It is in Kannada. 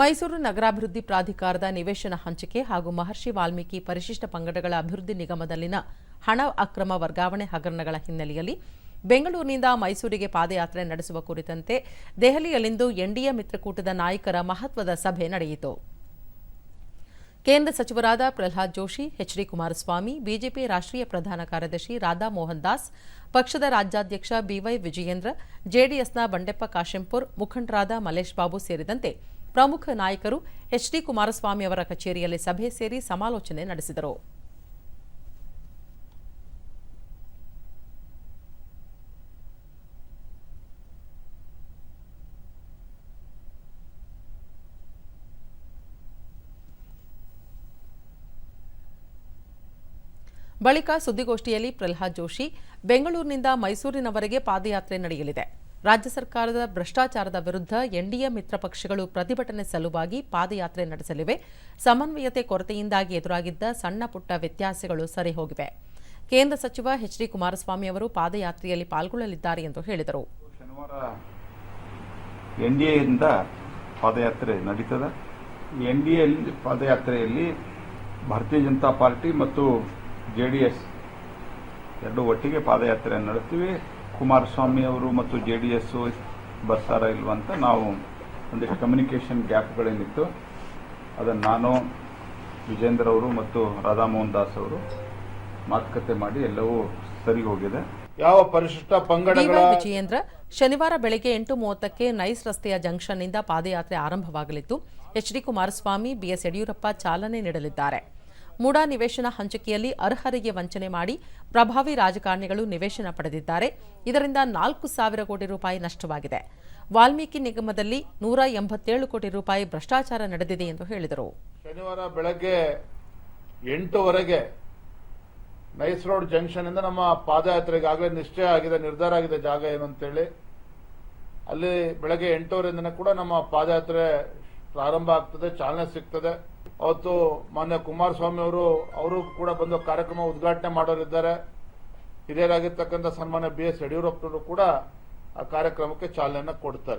ಮೈಸೂರು ನಗರಾಭಿವೃದ್ಧಿ ಪ್ರಾಧಿಕಾರದ ನಿವೇಶನ ಹಂಚಿಕೆ ಹಾಗೂ ಮಹರ್ಷಿ ವಾಲ್ಮೀಕಿ ಪರಿಶಿಷ್ಟ ಪಂಗಡಗಳ ಅಭಿವೃದ್ಧಿ ನಿಗಮದಲ್ಲಿನ ಹಣ ಅಕ್ರಮ ವರ್ಗಾವಣೆ ಹಗರಣಗಳ ಹಿನ್ನೆಲೆಯಲ್ಲಿ ಬೆಂಗಳೂರಿನಿಂದ ಮೈಸೂರಿಗೆ ಪಾದಯಾತ್ರೆ ನಡೆಸುವ ಕುರಿತಂತೆ ದೆಹಲಿಯಲ್ಲಿಂದು ಎನ್ಡಿಎ ಮಿತ್ರಕೂಟದ ನಾಯಕರ ಮಹತ್ವದ ಸಭೆ ನಡೆಯಿತು. ಕೇಂದ್ರ ಸಚಿವರಾದ Pralhad Joshi H D Kumaraswamy, BJP ರಾಷ್ಟ್ರೀಯ ಪ್ರಧಾನ ಕಾರ್ಯದರ್ಶಿ ರಾಧಾ ಮೋಹನ್ ದಾಸ್, ಪಕ್ಷದ ರಾಜ್ಯಾಧ್ಯಕ್ಷ ಬಿವೈ ವಿಜಯೇಂದ್ರ, ಜೆಡಿಎಸ್ನ ಬಂಡೆಪ್ಪ ಕಾಶೆಂಪುರ್, ಮುಖಂಡರಾದ ಮಲೇಶ್ ಬಾಬು ಸೇರಿದಂತೆ ಪ್ರಮುಖ ನಾಯಕರು ಎಚ್ಡಿ ಕುಮಾರಸ್ವಾಮಿ ಅವರ ಕಚೇರಿಯಲ್ಲಿ ಸಭೆ ಸೇರಿ ಸಮಾಲೋಚನೆ ನಡೆಸಿದರು. ಬಳಿಕ ಸುದ್ದಿಗೋಷ್ಠಿಯಲ್ಲಿ ಪ್ರಹ್ಲಾದ್ ಜೋಶಿ, ಬೆಂಗಳೂರಿನಿಂದ ಮೈಸೂರಿನವರೆಗೆ ಪಾದಯಾತ್ರೆ ನಡೆಯಲಿದೆ. ರಾಜ್ಯ ಸರ್ಕಾರದ ಭ್ರಷ್ಟಾಚಾರದ ವಿರುದ್ಧ ಎನ್ಡಿಎ ಮಿತ್ರ ಪಕ್ಷಗಳು ಪ್ರತಿಭಟನೆ ಸಲುವಾಗಿ ಪಾದಯಾತ್ರೆ ನಡೆಸಲಿವೆ. ಸಮನ್ವಯತೆ ಕೊರತೆಯಿಂದಾಗಿ ಎದುರಾಗಿದ್ದ ಸಣ್ಣ ಪುಟ್ಟ ವ್ಯತ್ಯಾಸಗಳು ಸರಿಹೋಗಿವೆ ಕೇಂದ್ರ ಸಚಿವ ಎಚ್ ಡಿ ಕುಮಾರಸ್ವಾಮಿ ಅವರು ಪಾದಯಾತ್ರೆಯಲ್ಲಿ ಪಾಲ್ಗೊಳ್ಳಲಿದ್ದಾರೆ ಎಂದು ಹೇಳಿದರು. ಶನಿವಾರ ಎನ್ ಡಿ ಎಯಿಂದ ಪಾದಯಾತ್ರೆ ನಡೀತದೆ. ಎನ್ ಡಿ ಎ ಪಾದಯಾತ್ರೆಯಲ್ಲಿ ಭಾರತೀಯ ಜನತಾ ಪಾರ್ಟಿ ಮತ್ತು ಜೆಡಿಎಸ್ ಎರಡು ಒಟ್ಟಿಗೆ ಪಾದಯಾತ್ರೆ ನಡೆಸ್ತೀವಿ. ಕುಮಾರಸ್ವಾಮಿ ಅವರು ಮತ್ತು ಜೆ ಡಿ ಎಸ್ ಬರ್ತಾರ ಇಲ್ವಾ ಅಂತ ನಾವು ಒಂದಿಷ್ಟು ಕಮ್ಯುನಿಕೇಷನ್ ಗ್ಯಾಪ್ಗಳೇನಿತ್ತು ಅದನ್ನು ನಾನು ವಿಜೇಂದ್ರ ಅವರು ಮತ್ತು ರಾಧಾಮೋಹನ್ ದಾಸ್ ಅವರು ಮಾತುಕತೆ ಮಾಡಿ ಎಲ್ಲವೂ ಸರಿ ಹೋಗಿದೆ. ಯಾವ ಪರಿಶಿಷ್ಟ ಪಂಗಡಗಳ ವಿಜಯೇಂದ್ರ ಶನಿವಾರ ಬೆಳಗ್ಗೆ ಎಂಟು ಮೂವತ್ತಕ್ಕೆ ನೈಸ್ ರಸ್ತೆಯ ಜಂಕ್ಷನ್ನಿಂದ ಪಾದಯಾತ್ರೆ ಆರಂಭವಾಗಲಿದ್ದು ಎಚ್ಡಿ ಕುಮಾರಸ್ವಾಮಿ ಬಿಎಸ್ ಯಡಿಯೂರಪ್ಪ ಚಾಲನೆ ನೀಡಲಿದ್ದಾರೆ. ಮೂಡಾ ನಿವೇಶನ ಹಂಚಿಕೆಯಲ್ಲಿ ಅರ್ಹರಿಗೆ ವಂಚನೆ ಮಾಡಿ ಪ್ರಭಾವಿ ರಾಜಕಾರಣಿಗಳು ನಿವೇಶನ ಪಡೆದಿದ್ದಾರೆ. ಇದರಿಂದ ನಾಲ್ಕು ಸಾವಿರ ಕೋಟಿ ರೂಪಾಯಿ ನಷ್ಟವಾಗಿದೆ. ವಾಲ್ಮೀಕಿ ನಿಗಮದಲ್ಲಿ ನೂರ ಎಂಬತ್ತೇಳು ಕೋಟಿ ರೂಪಾಯಿ ಭ್ರಷ್ಟಾಚಾರ ನಡೆದಿದೆ ಎಂದು ಹೇಳಿದರು. ಶನಿವಾರ ಬೆಳಗ್ಗೆ ಎಂಟುವರೆಗೆ ನೈಸ್ ರೋಡ್ ಜಂಕ್ಷನ್ ಇಂದ ನಮ್ಮ ಪಾದಯಾತ್ರೆಗೆ ಆಗಲೇ ನಿಶ್ಚಯ ಆಗಿದೆ, ನಿರ್ಧಾರ ಆಗಿದೆ ಜಾಗ ಏನು ಅಂತೇಳಿ. ಅಲ್ಲಿ ಬೆಳಗ್ಗೆ ಎಂಟುವರೆಯಿಂದ ಕೂಡ ನಮ್ಮ ಪಾದಯಾತ್ರೆ ಪ್ರಾರಂಭ ಆಗ್ತದೆ, ಚಾಲನೆ ಸಿಗ್ತದೆ. ಅವತ್ತು ಮಾನ್ಯ ಕುಮಾರಸ್ವಾಮಿ ಅವರು ಅವರು ಕೂಡ ಬಂದು ಕಾರ್ಯಕ್ರಮ ಉದ್ಘಾಟನೆ ಮಾಡೋರಿದ್ದಾರೆ. ಹಿರಿಯರಾಗಿರ್ತಕ್ಕಂಥ ಸನ್ಮಾನ್ಯ ಬಿ ಎಸ್ ಯಡಿಯೂರಪ್ಪನವರು ಕೂಡ ಆ ಕಾರ್ಯಕ್ರಮಕ್ಕೆ ಚಾಲನೆಯನ್ನು ಕೊಡ್ತಾರೆ.